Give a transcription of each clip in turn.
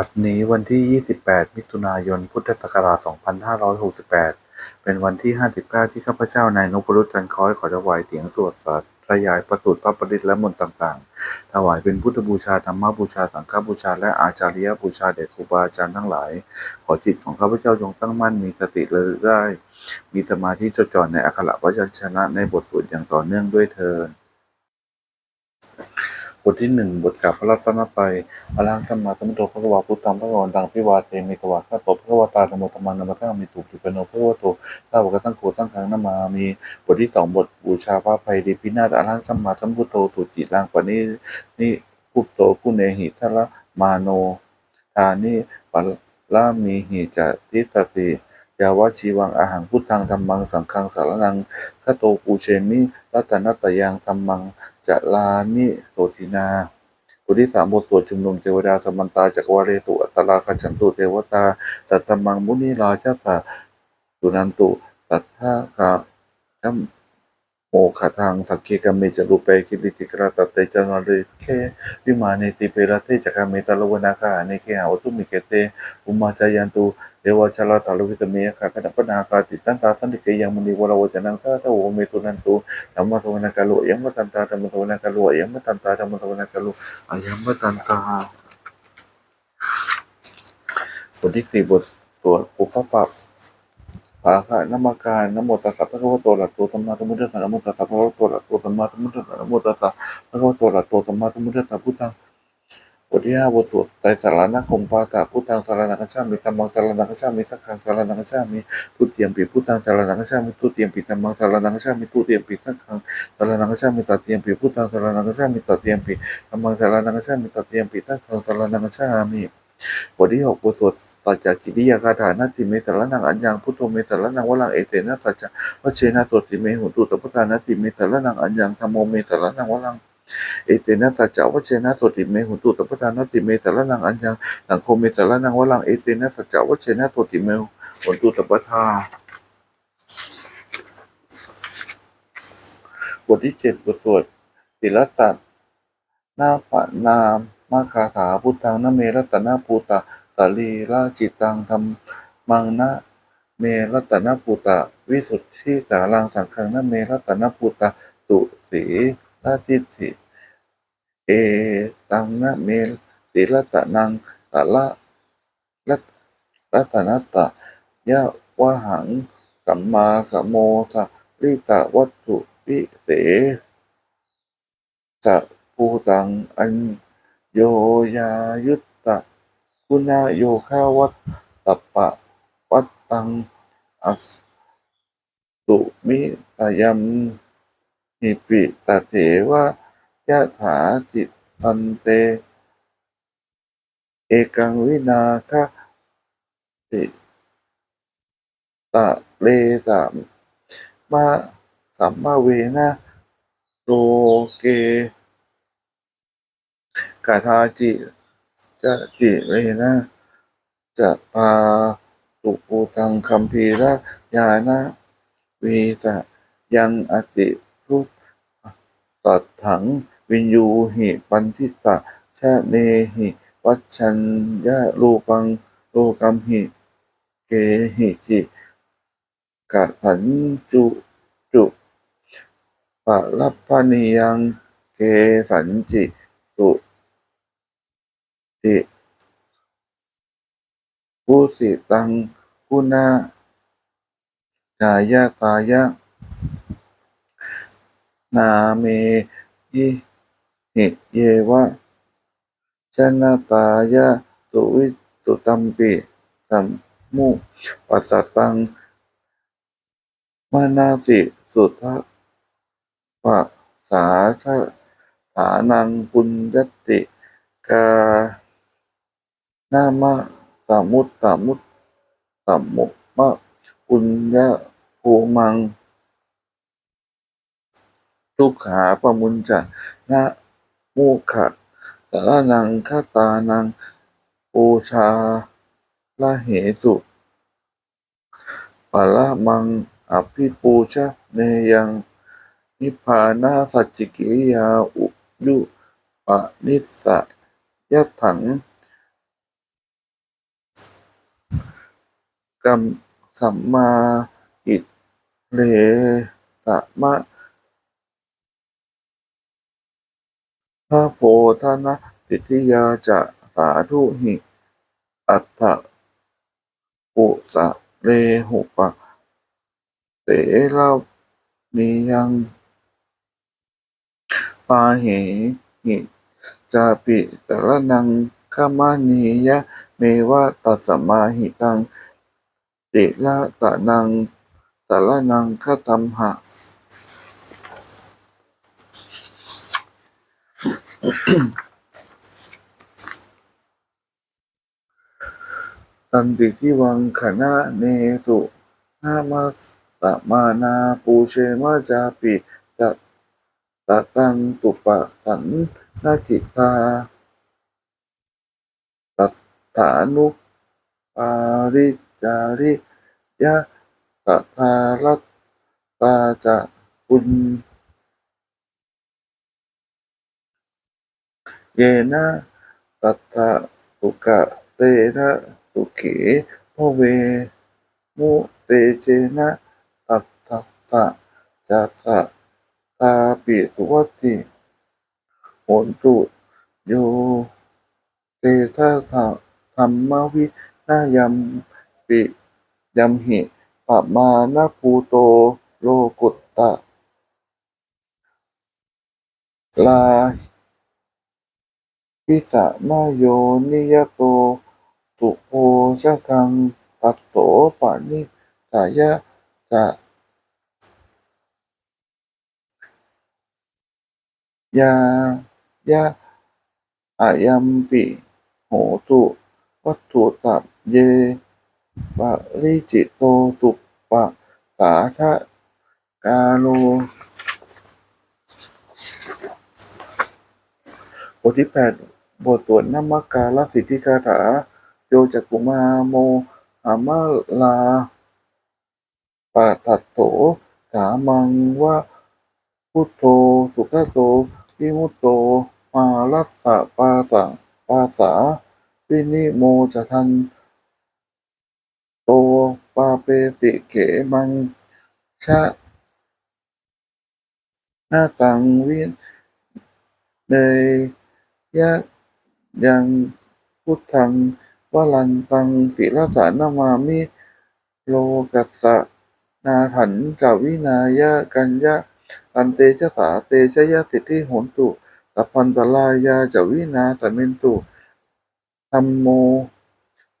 บัดนี้วันที่ 28 มิถุนายน พุทธศักราช 2568 เป็นวันที่ 59 ที่ข้าพเจ้านายนพรุตจันทร์ค้อยขอถวายเสียงสวดสัตย์ขยายประสูตรพระปริตรและมนต์ต่างๆ ถวายเป็นพุทธบูชาธรรมบูชาสังฆบูชา และอาจาริยบูชาแด่ครูบาอาจารย์ทั้งหลาย ขอจิตของข้าพเจ้าจงตั้งมั่นมีสติระลึกได้ มีสมาธิจดจ่อในอักขระพยัญชนะในบทสวดอย่างต่อเนื่องด้วยเทินบ ทที่หนึ่งบทกล่าวพระรัตนตรัยอรหังสัมมาสัมพุทโธพระกวาพุทธังพระกวันตังพิวาเตมิตวาข้าตบพระกวตาธรรมธรรมังนามังมีตุกิปโนพระวโตข้าพระตั้งโคตั้งคังนามามีบทที่สองบทบูชาพระภัยดีพินาศอรหังสัมมาสัมพุทโธตุจิลังปณินิพุทโตผู้เนหิทละมาโนทานิปัลลามีหิจติตติ ยาวชีวังอาหารพุทธังธรรมังสังฆังสารนังคโตปูเชมิรัตนัตยังธรรมังจะลานิโสตินาบทที่สามบทสวดชุมนุมเทวดาสมันตาจักรวาเรตุอัตตราคัจฉันตุเทวตาตัตมังมุนีราชาตาสุนันตุตัทธาคาจัม โมขะทางทักเคกามเมจรูปเปกิริติกราตเตจันาเรเควิมาเนติเปรเตจักาเมตาลวนาคาเนเคหาวตุมิเกเตอุมาจายันตุเดวชาลาตาลวิตเมียะคาคณปนาคาติตันตาสันติเกยังมุนีวราวจนังตาตะโวเมตุนันตุธรรมะทวนากาลุยังมะตันตาธรรมะทวนากาลุยังมะตันตาธรรมะทวนากาลุอยังมะตันตาบทที่สี่บทสวปุพพะาคะนามการนโมตัสสะพระคัมภโตอะระหะโตสัมมาสัมพุทธัสสะนโมตัสสะพระคัมภโตอะระหะโตสัมมาสัมพุทธัสสะนโมตัสสะพระคัมภโตอะระหะโตสัมมาสัมพุทธัสสะพุทธังบทที่ห้าบทสวดไตรสารณคมปาตะพุทธังสารนักัจฉามิธัมมังสารนักัจฉามิสังฆังสารนักัจฉามิทุติยมปิพุทธังสารนักัจฉามิทุติยมปิธัมมังสารนักัจฉามิทุติยมปิสังฆังสารนักัจฉามิตติยมปิพุทธังสารนักัจฉามิตติยมปิธัมมังสารนักัจฉามิตติยมปิสังฆังสารนักัจฉามิบทที่หกบทสวด สัจจกิริยาคาถานาติเมสารนังอัญญังพุทโธเมสารนังวลังเอเตนะสัจจะวเชนะตัวติเมหุตุตปทานาติเมสารนังอัญญังธรรมโมเมสารนังวลังเอเตนะสัจจะวัชเชนะตัวติเมหุตุตปทานาติเมสารนังอัญญังสังโฆเมสารนังวลังเอเตนะสัจจะวัชเชนะตัวติเมหุตุตปทาบทที่เจ็ดบทสวดศิลตัดนาปะนามมาคาถาพุทธังนเมรัตนาภูตะ ตลีราจิตังธรรมังนะเมรัตนาภูตะวิสุทธิสารังสังฆังนะเมรัตนาภูตะสุสีราจิติเอตังนะเมติรัตนังตะละรัตรัตนตตะยะวะหังสัมมาสัมโมสะลิตะวัตถุวิเสจะภูตังอัญโยยายุต ตะคุณาโยคาวัตตปะวัตตังอัสสุมิตยัมหิปิตเถวะยะถาจิตันเต เอกังวินาคะติตะเลสามมาสัมมาเวนะโลเกกาทาจิ จะจิเรนะจะปาตุปูตังคัมภีระยานะวีจะยังอติทุตัดถังวินยูหิปันทิตะชเนหิ วัชัญญะรูปังโลกัมหิเกหิจิกะผันจุจุปะรัพพนิยังเกสันจิตุ ติผู้สิตังคุณากายะตายะ นาเมยิหิเยวะชนะตายะตุวิตุตัมปิตัมมุปัสสตังมานาสิสุทธะปะสาชะฐานังปุญญติกา นามะสมุตตมุตตมุมะปุญญภูมัง ทุกขาปมุญจะนะมุขะสารนังคาตานังปูชาละเหสุปะละมังอภิปูชะเนยังนิพพานาสัจจิกิริยาอุยุปะนิสสะยะถัง กัมสัมมาอิเลสะมะพระโพธนะติทิยาจะสาธุหิ อัตถะปุสะเรหุปะเตระนิยังปาเหหิจาปิสรนังขมานียะ เมวะตัสมาหิตัง เตละตะนังสารนังคตัมหะ ตันติทิวังขณะเนสุนามาสมานาปูเชมาจาปิตะตะตังตุปะสันนาจิตาตัตถานุปาริ จาริยะสัทธารัตตาจะปุญเยนะตัตถะสุกะเตนะสุเขพเว มุเตเจนะตัตถะสะจัสสะตาปิสุวัติโหนตุโยเตทะธะธรรมวินายัม ปิยัมหิปะมานะภูโตโลกุตตะ ลาหิสะมาโยนิยโต สุโภชะคังปัสโสปะนิสายะจะยายะอายัมปิ โหตุ วัตถุตับเย ปะริจิตโตตุปะสาทะกาโลบทที่แปดบทสวดนมักการสิทธิคาถาโยจักกุมาโมอามาลาปะตัตโตสามังวะพุทโธสุขโตวิมุตโตมาลัสสะปาสะปาสาวินิโมจะทัน โตปาเปติเขมังชะหน้าตังวินเนยยะยังพุทธังวลันตังศิลสานามามิโลกัสสะนาถันจาวินายะกัญญะอันเตชะสาเตชะยะสิทธิโหนตุสัพพันตลายาจาวินาสันเมนตุธัมโม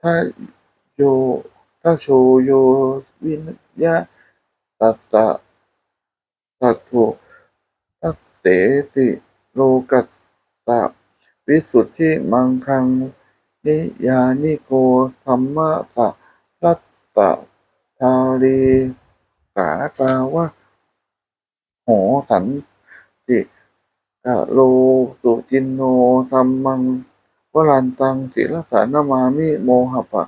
ทะโย ทะโชโยวินยะตัสสะสัตถุทัสเสสิโลกัสสะวิสุทธิมังคังนิยานิโกธรรมะสะรัตตะทารีกาตาวะโหสันติกะโลสุจินโนธัมมังวรันตังศิลสานามามิโมหะปะ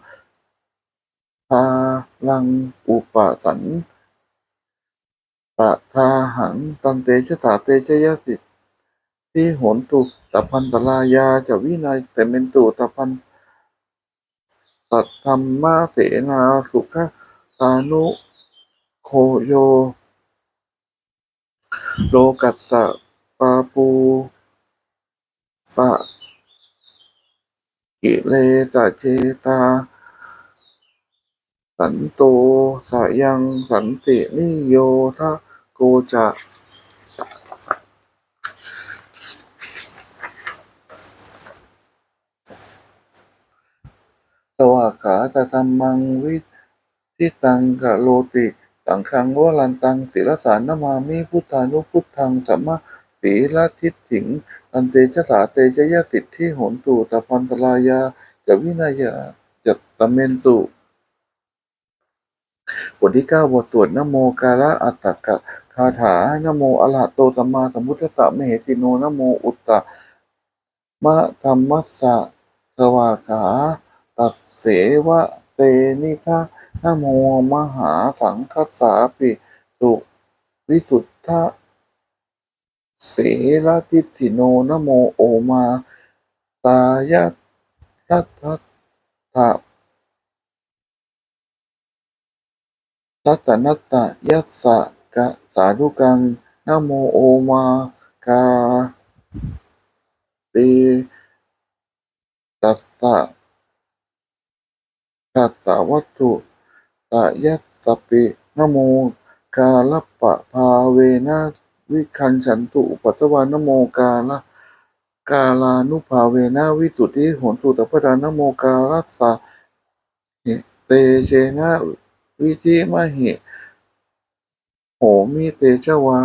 ทาลังอุปสันปะทาหังตันเตชะสาเตชะยะสิที่โหนตุตพันตลายาจะวินัยแต่เมนตุตพันตัธรรมะเสนาสุขตานุโคโย โลกัสสะปาปู ปะกิเลสะเจตา สันโตสยังสันตินิโยทะโกจะสวากขาตธรรมังวิทิตังกะโลติสังฆังวรันตังศิลสารนมามิพุทธานุพุทธังสัมมาสีละทิฏฐิง อันเตชะสาเตชะยะติที่โหนตุตะพันตลายาจะวินายาจัตตะเมนตุ บทที่เก้าบทสวดนโมกาละอัตตกะคาถานโมอระหะโตสัมมาสัมพุทธัสสะมเหสิโนนโมอุตตะมะธรรมัสสะสวากขาตัสเสวะเตนิทานโมมหาสังคัสสาปิสุวิสุทธะเสรทิฏฐิโนนโมโอมา ตายะทัตถะ รัตนัตตะยัสสะกะสาธุกังนะโมโอมากาเตตัสสะตัสสะวัตถุตะยัสสะปินะโมกาลปะภาเวนะวิคันฉันตุอุปัตตวานโมกาละกาลานุภาเวนะวิสุทธิโหนตุตปะดานโมกาลัสสะเตเชนะ วิธิมหิโหมิเตชวา